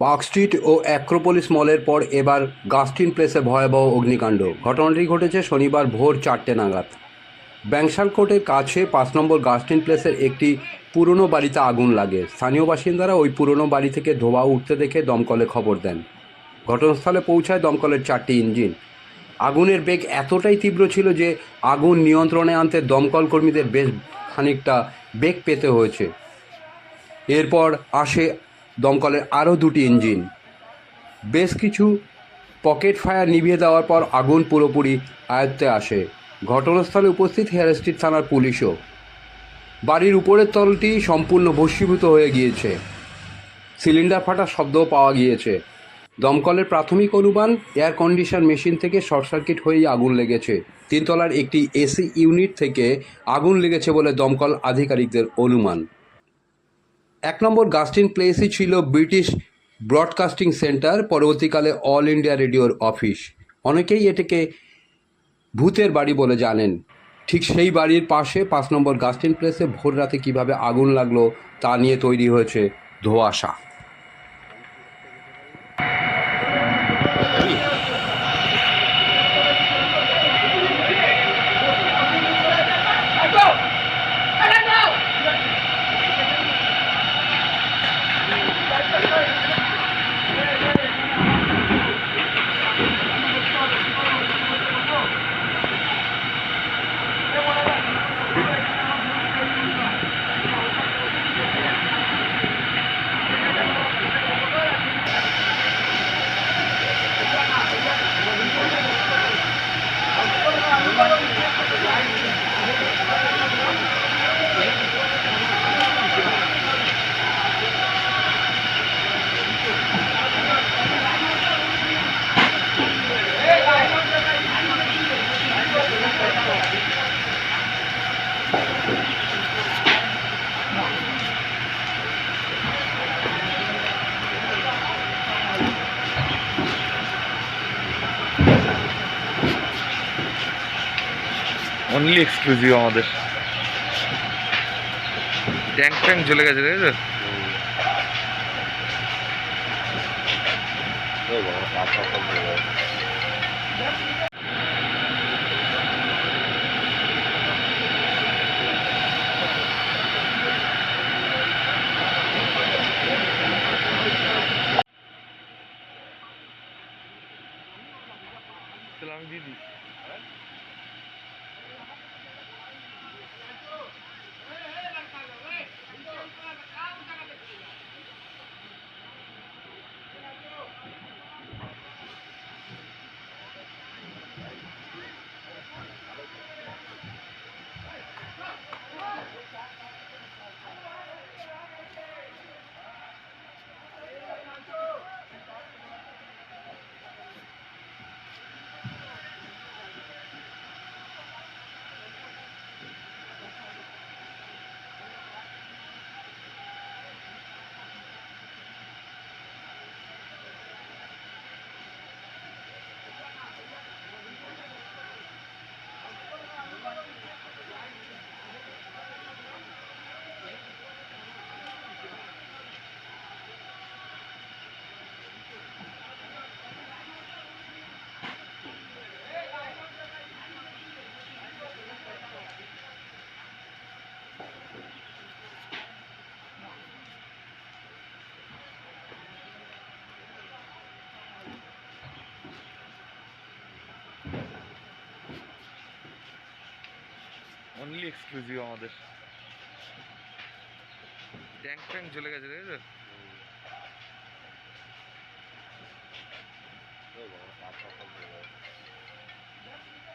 Park street ও Acropolis মলের পর এবার গাস্টিন প্লেসে ভয়াবহ অগ্নিকাণ্ড। ঘটনাটি ঘটেছে শনিবার ভোর চারটে নাগাদ। ব্যাংশাল কোর্টের কাছে পাঁচ নম্বর গাস্টিন প্লেসের একটি পুরনো বাড়িতে আগুন লাগে। স্থানীয় বাসিন্দারা ওই পুরনো বাড়ি থেকে ধোঁয়া উঠতে দেখে দমকলে খবর দেন। ঘটনাস্থলে পৌঁছায় দমকলের চারটি ইঞ্জিন। আগুনের বেগ এতটাই তীব্র ছিল যে আগুন নিয়ন্ত্রণে আনতে দমকল কর্মীদের বেশ খানিকটা বেগ পেতে হয়েছে। এরপর আসে দমকলের আরও দুটি ইঞ্জিন। বেশ কিছু পকেট ফায়ার নিভিয়ে দেওয়ার পর আগুন পুরোপুরি আয়ত্তে আসে। ঘটনাস্থলে উপস্থিত হেয়ার স্ট্রিট থানার পুলিশও। বাড়ির উপরের তলটি সম্পূর্ণ ভস্মীভূত হয়ে গিয়েছে। সিলিন্ডার ফাটার শব্দও পাওয়া গিয়েছে। দমকলের প্রাথমিক অনুমান, এয়ার কন্ডিশন মেশিন থেকে শর্ট সার্কিট হয়েই আগুন লেগেছে। তিনতলার একটি এসি ইউনিট থেকে আগুন লেগেছে বলে দমকল আধিকারিকদের অনুমান। এক নম্বর গাস্টিন প্লেসই ছিল ব্রিটিশ ব্রডকাস্টিং সেন্টার, পরবর্তীকালে অল ইন্ডিয়া রেডিওর অফিস। অনেকেই এটাকে ভূতের বাড়ি বলে জানেন। ঠিক সেই বাড়ির পাশে পাঁচ নম্বর গাস্টিন প্লেসে ভোর রাতে কীভাবে আগুন লাগল তা নিয়ে তৈরি হয়েছে ধোঁয়াশা। অনলি এক্সক্লুসিভ আমাদের। ট্যাঙ্ক ট্যাঙ্ক চলে গেছে তাই তো? তাহলে আমি অনলি এক্সক্লুসিভ আমাদের। ট্যাঙ্ক ট্যাঙ্ক চলে গেছে তাই তো?